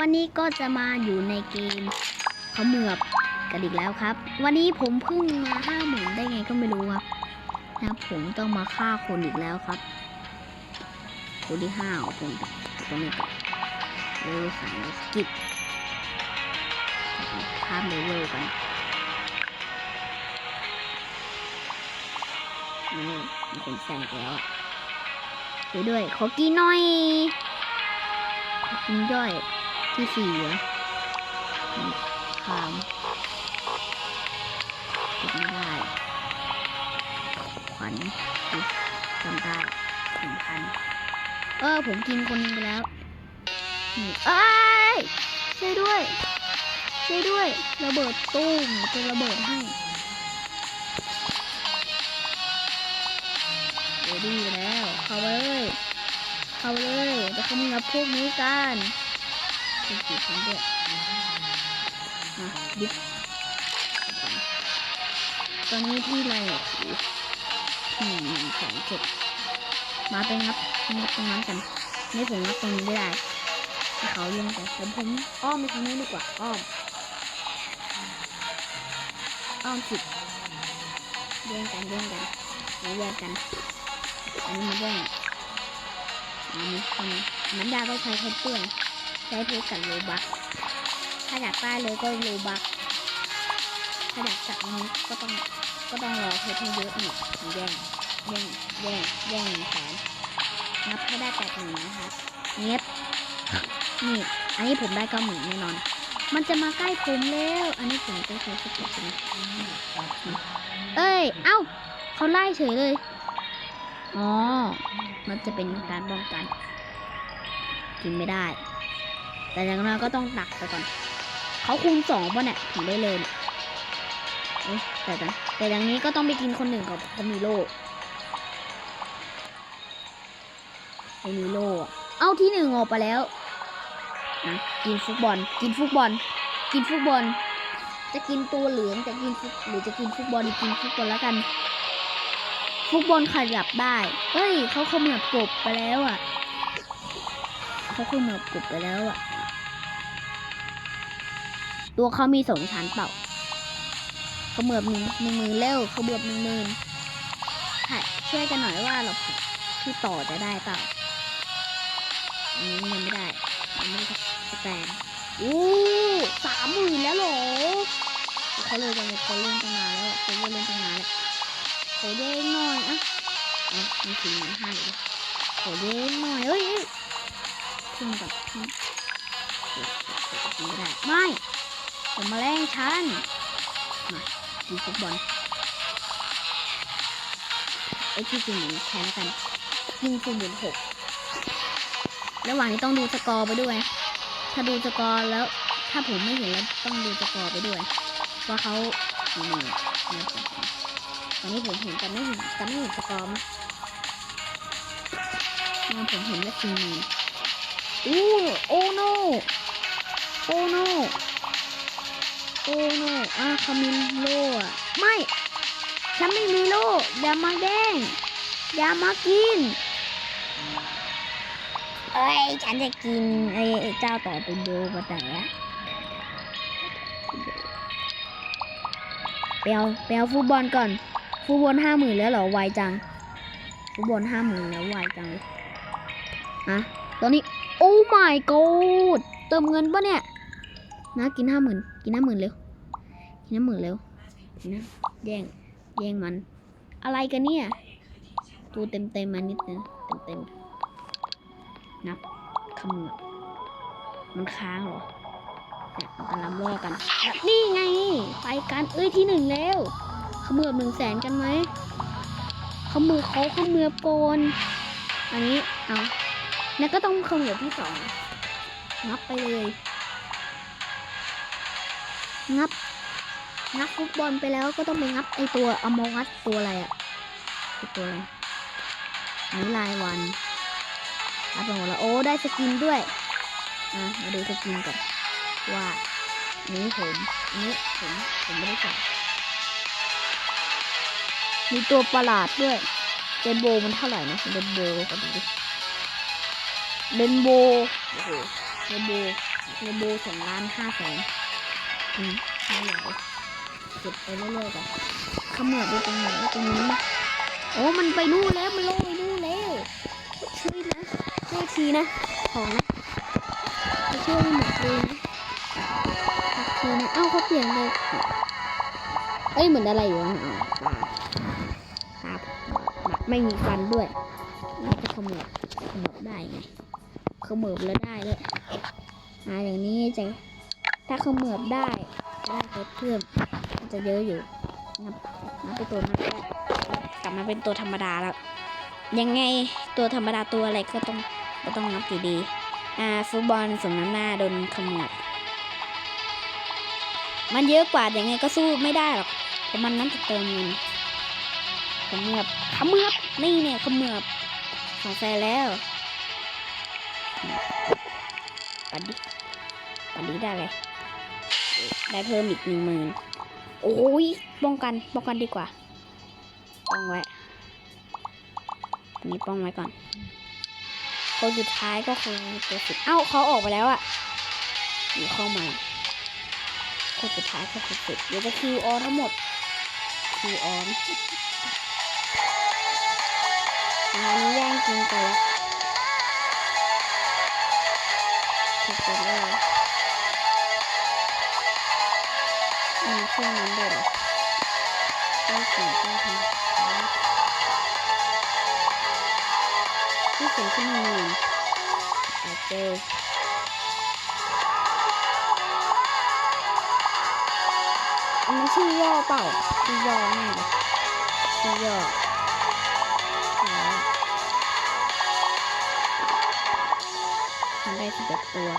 วันนี้ก็จะมาอยู่ในเกมเขาเมือบกันอีกแล้วครับ วันนี้ผมเพิ่งมาห้าหมื่นได้ไงก็ไม่รู้ครับนะผมต้องมาฆ่าคนอีกแล้วครับคนที่ห้าของผมตรงนี้ก่อเลสามสกิปข้ามเลเวลกันนี่มีคนแซงแล้วอะช่วยด้วยขอกินหน่อยขอกินย่อย ที่สี่เหรอนี่คามกินไม่ได้ขวัญดูจำได้หนึ่งพันเออ ผมกินคนหนึงไปแล้วนี่เอ้ยช่วยด้วยช่วยด้วย ระเบิดตุ้มจะระเบิดให้เดี๋ยวดีแล้ว เข้าไปเลย เข้าไปเลยไปขโมยกับพวกนี้กัน เป็นสีพันด้วยมาดิบตอนนี้ที่ไรอะสี่หนึ่งสองเจ็ดมาไปงับงับตรงนั้นกันไม่ผมงับตรงนี้ไม่ได้ให้เขาลงแต่ผมผมอ้อมไปทางนี้ดีกว่าอ้อมอ้อมสิแย่งกันแย่งกันมาแย่งกันอันนี้มันแย่งอันนี้คนมันดาก็ใช้เพชรเปื้อน ใช้เพชรกับโลบักถ้าอยากได้เลยก็โลบักถ้าอยากจับนี้ก็ต้องก็ต้องรอเพชรให้เยอะหน่อยถึงแย่งแย่งแย่งแย่งหนึ่งแสนนับให้ได้แปดหนึ่งนะครับเงียบนี่อันนี้ผมได้เก้าหมื่นแน่นอน มันจะมาใกล้ผมแล้ว อันนี้ผมจะใช้สกิลใช่ไหมเอ้ย เอ้าเขาไล่เฉยเลย อ๋อ มันจะเป็นการป้องกัน กินไม่ได้ แต่อย่างน้อยก็ต้องดักไปก่อน เขาคูณสองป่ะเนี่ยถึงได้เลยเอ๊ะแต่แต่แต่อย่างนี้ก็ต้องไปกินคนหนึ่งกับเขามีโล่เขามีโล่เอาที่หนึ่งออกไปแล้วนะกินฟุตบอล กินฟุตบอล กินฟุตบอล จะกินตัวเหลืองจะกินหรือจะกินฟุตบอลกินฟุตบอลแล้วกัน ฟุตบอลขยับได้เฮ้ยเขาเขมือบกบไปแล้วอะเขาเขมือบกบไปแล้วอะ ตัวเขามีสองชั้นเปล่าเขมือบหนึ่งหนึ่งมือเร็วเขมือบหนึ่งมือใช่ช่วยกันหน่อยว่าเราที่ต่อจะได้เปล่าอันนี้ยังไม่ได้ยังไม่ได้สแตนอู้สามหมื่นแล้วเหรอเขาเลยกันเลยเขาเล่นตั้งนานแล้วเขาเล่นตั้งนานแล้วขอเด้งหน่อยอะเอามีสี่หมื่นห้าเลยขอเด้งหน่อยเอ้ยเอ้ยพึ่งกับพึ่ไม่ได้ไม่ ผมมาแรงฉันมาดูฟุตบอลไอ้ที่สี่หมื่นแทนแล้วกันยิงสี่หมื่นหกระหว่างนี้ต้องดูสกอร์ไปด้วย ถ้าดูสกอร์แล้ว ถ้าผมไม่เห็นแล้วต้องดูสกอร์ไปด้วยว่าเขาหมื่นะครับตอนนี้ผมเห็นแต่ไม่เห็นแต่ไม่เห็นสกอร์มั้ยผมเห็นว่าสี่หมื่นอู้โอ้โนโอ้โน โอ้โนอะเขามีโล่ะไม่ ฉันไม่มีโล่อย่ามาแดงอย่ามากิน เอ้ย ฉันจะกินไอ้ไอ้เจ้าต่อไปดูมาแต่ละไปเอาไปเอาฟุตบอลก่อน ฟุตบอลห้าหมื่นแล้วเหรอไวจัง ฟุตบอลห้าหมื่นแล้วไวจังเลยอะตอนนี้ โอ้ my god เติมเงินปะเนี่ย นะกินห้าหมื่นกินห้าหมื่นเร็ว กินห้าหมื่นเร็วนะแย่งแย่งมัน อะไรกันเนี่ยตัวเต็มเต็มมานิดนึงเต็มเต็มนับขมือมันค้างเหรอเนี่ยมันกำลังล่อกัน นี่ไง ไปกันเอ้ยที่หนึ่งแล้วขมือบหนึ่งแสนกันไหมขมือเขาขมือโกนอันนี้เอาแล้วก็ต้องขมือบที่สองนับไปเลย งับ งับฟุตบอลไปแล้วก็ต้องไปงับไอตัวอมงัดตัวอะไรอะตัวอะไรนนี้รายวันรับไปหมดแล้วโอ้ได้สกินด้วยอะมาดูสกินก่อนว่านี้ผมนี้ผมผมไม่ได้ใส่มีตัวประหลาดด้วยเรนโบมันเท่าไหร่นะเรนโบก็ดูดิเรนโบโอ้โหเรนโบเทอร์โบสองล้านห้าแสน อืมไม่ไหวเก็บไปเรื่อยๆก่อนขมือบไปตรงไหนตรงนี้นะโอ้ มันไปนู่นแล้ว มันลงไปนู่นแล้ว ช่วยนะช่วยทีนะ ของนะช่วยหมดเลยนะทีนะ เอ้าเขาเปลี่ยนเลยเอ้ย เหมือนอะไรอยู่นะอ๋อปลาครับไม่มีฟันด้วยนี่จะขมือบขมือบได้ไงขมือบแล้วได้ด้วยอ่าอย่างนี้จะ ถ้าเขมือบได้ได้เพชรเพิ่มมันจะเยอะอยู่นับนับไปตัวนั้นก็ได้กลับมาเป็นตัวธรรมดาแล้ว ยังไงตัวธรรมดาตัวอะไรก็ต้องก็ต้องนับอยู่ดีอ่าฟุตบอลสมน้ำหน้าโดนเขมือบมันเยอะกว่ายังไงก็สู้ไม่ได้หรอกเพราะมันนั้นจะเติมเงินเขมือบเขมือบนี่เนี่ยเขมือบสองแสนแล้วปัดดิปัดดิได้เลย ได้เพิ่มอีกหนึ่งหมื่นโอ้ยป้องกันป้องกันดีกว่าป้องไว้อันนี้ป้องไว้ก่อนคนสุดท้ายก็คือตัวสุดเอ้าเขาออกไปแล้วอะอยู่เข้ามาคนสุดท้ายก็คือสุดเดี๋ยวจะคิวออนทั้งหมดคิวออนงานนี้แย่งกินกันแล้วสุดเลย ครื่องนั้นด้วยเหรอต้องเสียงต้องทำที่เสียงขึ้นหนึ่งแต่เจออันนั้นชื่อย่อเปล่าชื่อย่อแน่เลยชื่อย่ออ๋อทำได้สิบเอ็ดตัว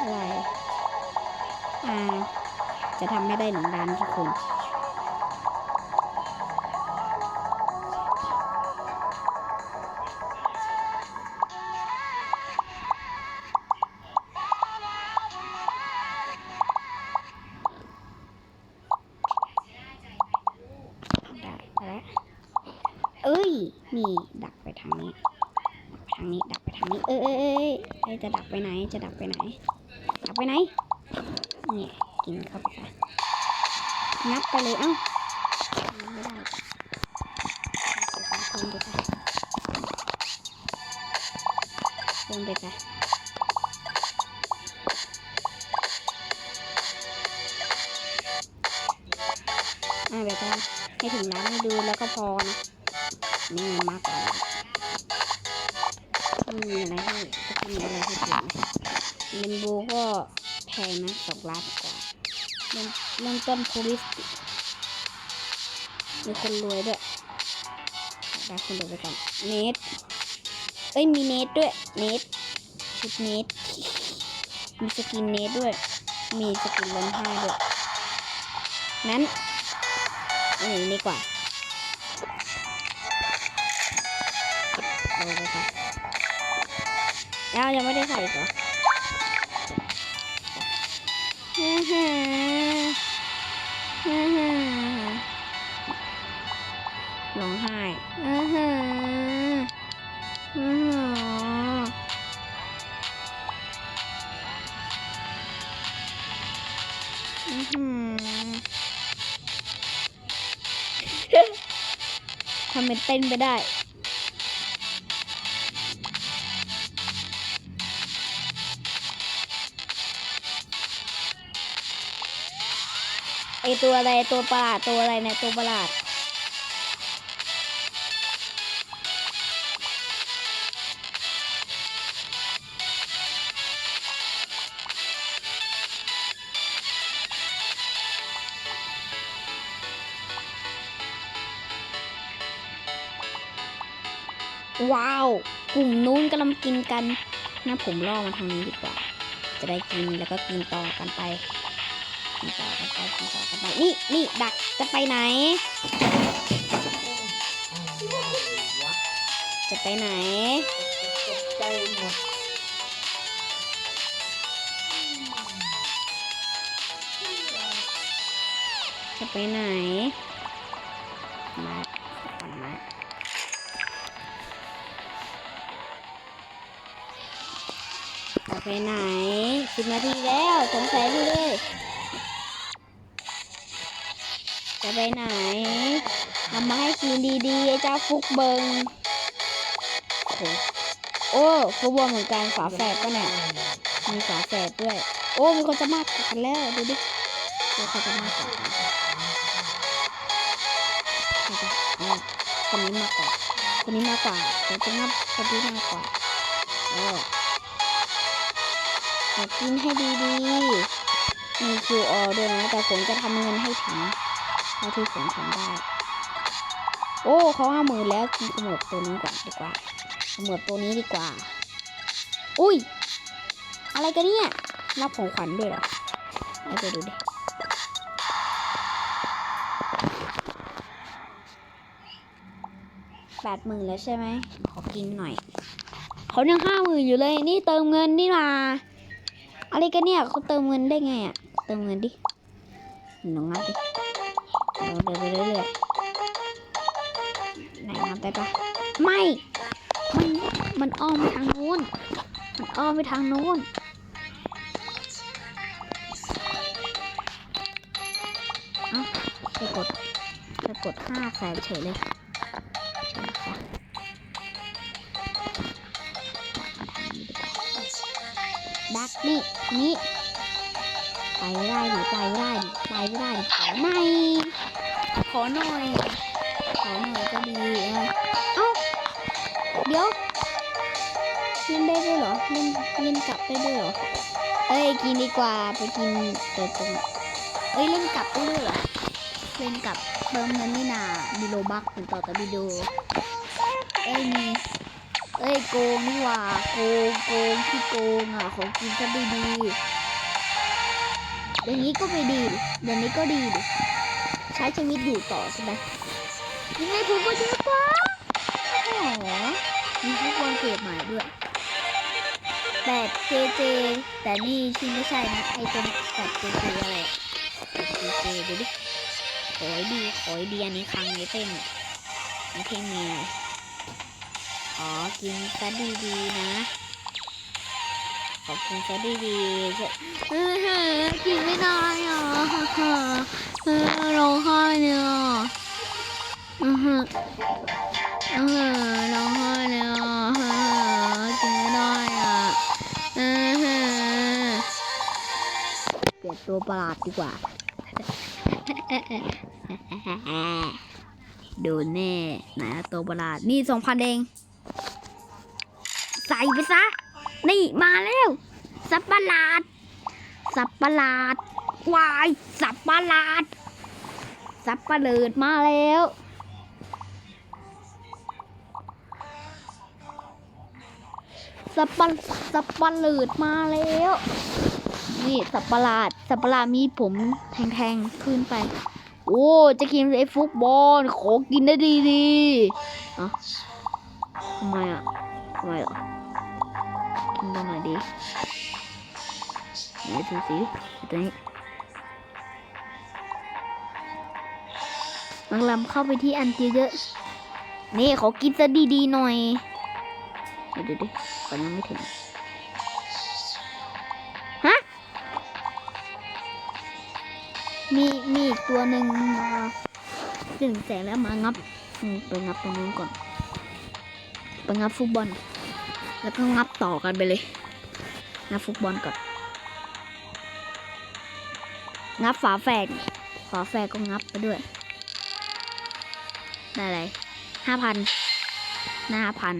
อะไรอ่า จะทำให้ได้หนึ่งล้านทุกคนดักไปล้วเอ้ย นี่ดักไปทางนี้ ทางนี้ดักไปทางนี้ เอ้ยเอ้ยเอ้ยเอ้ยจะดักไปไหน จะดักไปไหน ดักไปไหนนี่ กินเข้าไปงับไปเลยเอ้าไม่ได้เพิ่มไปค่ะเพิ่มไปค่ะอ่าแบบว่าให้ถึงร้านให้ดูแล้วก็พอนะนี่มากกว่ามีอะไรให้มีอะไรให้ถึงนะเรนโบก็แพงนะสองล้านกว่า เริ่มเริ่มต้นโพลิสมีคนรวยด้วยได้คนรวยไปก่อนเนทเอ้ยมีเนทด้วย เนทชุดเนทมีสกินเนทด้วย มีสกินล้นผ้าด้วย นั้นอาอย่างนี้ดีกว่าเอาไปค่ะแล้วยังไม่ได้ใส่อีกเหรอ ร้องไห้ทำเป็นเต้นไปได้ ตัวอะไรตัวประหลาดตัวอะไรเนี่ยตัวประหลาดว้าว กลุ่มนู้นกำลังกินกันนะผมล่อมาทางนี้ดีกว่า จะได้กินแล้วก็กินต่อกันไป กินต่อกันไปกินต่อกันไปนี่นี่ดักจะไปไหน จะไปไหนใจหมดจะไปไหน มาก่อนมาจะไปไหนสิบนาทีแล้วสงสัยเลย จะไปไหนทำมาให้กินดีๆไอ้เจ้าฟุกเบิงโอ้ฟุกบอลเหมือนกันฝาแฝดปะเนี่ยมีฝาแฝดด้วย โอ้มีคนจะมากกันแล้วดูดิดูเขาจะมากกว่ากันคนนี้มากกว่าคนนี้มากกว่าแต่จะนับคนนี้มากกว่าเออขอกินให้ดีๆมี QR ด้วยนะ แต่ผมจะทำเงินให้ถึง ท่าที่ผมทำได้ โอ้เขาห้าหมื่นแล้วกินขมวดตัวนี้ก่อนดีกว่าขมวดตัวนี้ดีกว่า อุ้ย อะไรกันเนี่ยรับของขวัญด้วยเหรอเอาไปดูดิแปดหมื่นแล้วใช่ไหม ขอกินหน่อย เขายังห้าหมื่นอยู่เลย นี่เติมเงินนี่มาอะไรกันเนี่ยเขาเติมเงินได้ไงอะเติมเงินดิหนูงับดิ เราเดินไปเรื่อยๆไหนงับได้ปะไม่ มันมันอ้อมไปทางนู้น มันอ้อมไปทางนู้นเอ้าไปกดไปกดห้าแสนเฉยเลยเฉยจ้ะดักนี่นี่ไปไม่ได้ดิไปไม่ได้ดิไปไม่ได้ดิไม่ ขอหน่อย ขอหน่อยก็ดีเออเอ้าเดี๋ยวเล่นได้ด้วยเหรอเล่นเล่นกลับได้ด้วยเหรอ เอ้ยกินดีกว่าไปกินเติมตรงเอ้ยเล่นกลับได้ด้วยเหรอเล่นกลับเติมเงินนี่นาบิโลบักเป็นต่อแต่บิโดเอ้ยมีเอ้ยโกงนี่ว่าโกงโกงที่โกงอะของกินก็ดีดีๆอย่างนี้ก็ไม่ดีเดี๋ยวนี้ก็ดีดิ ช้ชีวิตอยู่ต่อใช่ไหมยังไงผมก็เยอะกว่าโอ้โหมีฟุตบอลเกรดใหม่ด้วยแต่เจเจแต่นี่ชื่อไม่ใช่นะไอตัวแต่เจเจอะไรอะแต่เจเจดูดิขอให้ดีขอให้ดีอันนี้ครั้งนี้เต้นไม่เท่เมียขอกินซะดีๆนะขอกินซะดีๆจะเออเฮ้ยกินไม่ได้อะ เออร้องไห้เนี่ยอือฮึเออร้องไห้เนี่ยเออกินไม่ได้อะเออเฮ้ยเปลี่ยนตัวประหลาดดีกว่า โดนแน่ไหนะตัวประหลาดนี่สองพันเอง ใส่ไปซะ นี่มาแล้วสับประหลาด สับประหลาดวายสับประหลาด สับประเลิดมาแล้ว สับปะสับปะเลิดมาแล้ว นี่สับประหลาด สับประหลาดมีผมแทงๆขึ้นไป โอ้จะกินไอ้ฟุตบอลขอกินได้ดีดีๆอะทำไมอะทำไมเหรอกินตรงไหนดีไหนดูสิตัวนี้ บางลำเข้าไปที่อันเยอะๆนี่เขอกินซะดีๆหน่อย เดี๋ยวดูดิก่อนยังไม่ถึง ฮะ มีมีอีกตัวหนึ่งมาถึงแสนแล้วมางับอืมไปงับตรงนู้นก่อน ไปงับฟุตบอล แล้วก็งับต่อกันไปเลย งับฟุตบอลก่อน งับฝาแฝดฝาแฝดก็งับไปด้วย ได้เลยห้าพันหน้าพัน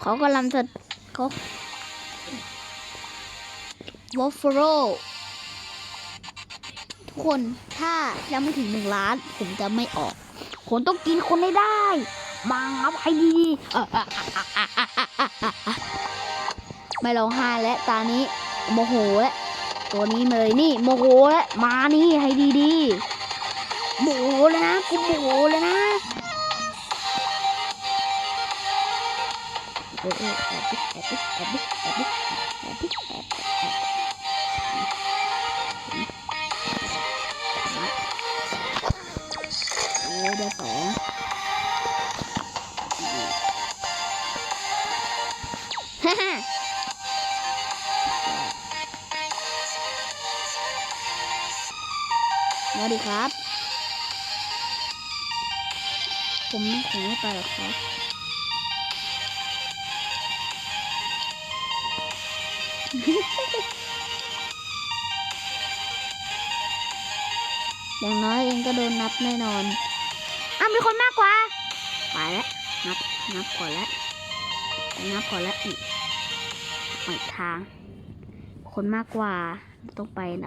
เขากำลังจะเขาวอฟโรทุกคนถ้ายังไม่ถึงหนึ่งล้าน ผมจะไม่ออก คนต้องกินคนไม่ได้มางเอาให้ดีไม่ร้องไห้และตานี้โมโหแล้ว ตัวนี้เลยนี่โมโหแล้วมานี่ให้ดีๆโมโหเลยนะกูโมโหเลยนะเออเออแอบดิแอบดิแอบดิแอบดิแอบดิแอบแอบโอ้ได้สอง มาดีครับ ผมผมไม่ไปหรอกครับอย่างน้อยเองก็โดนนับแน่นอน อ้าวมีคนมากกว่าไปแล้วนับนับก่อนแล้วไปนับก่อนแล้วอีกอีกทาง คนมากกว่าต้องไปนะ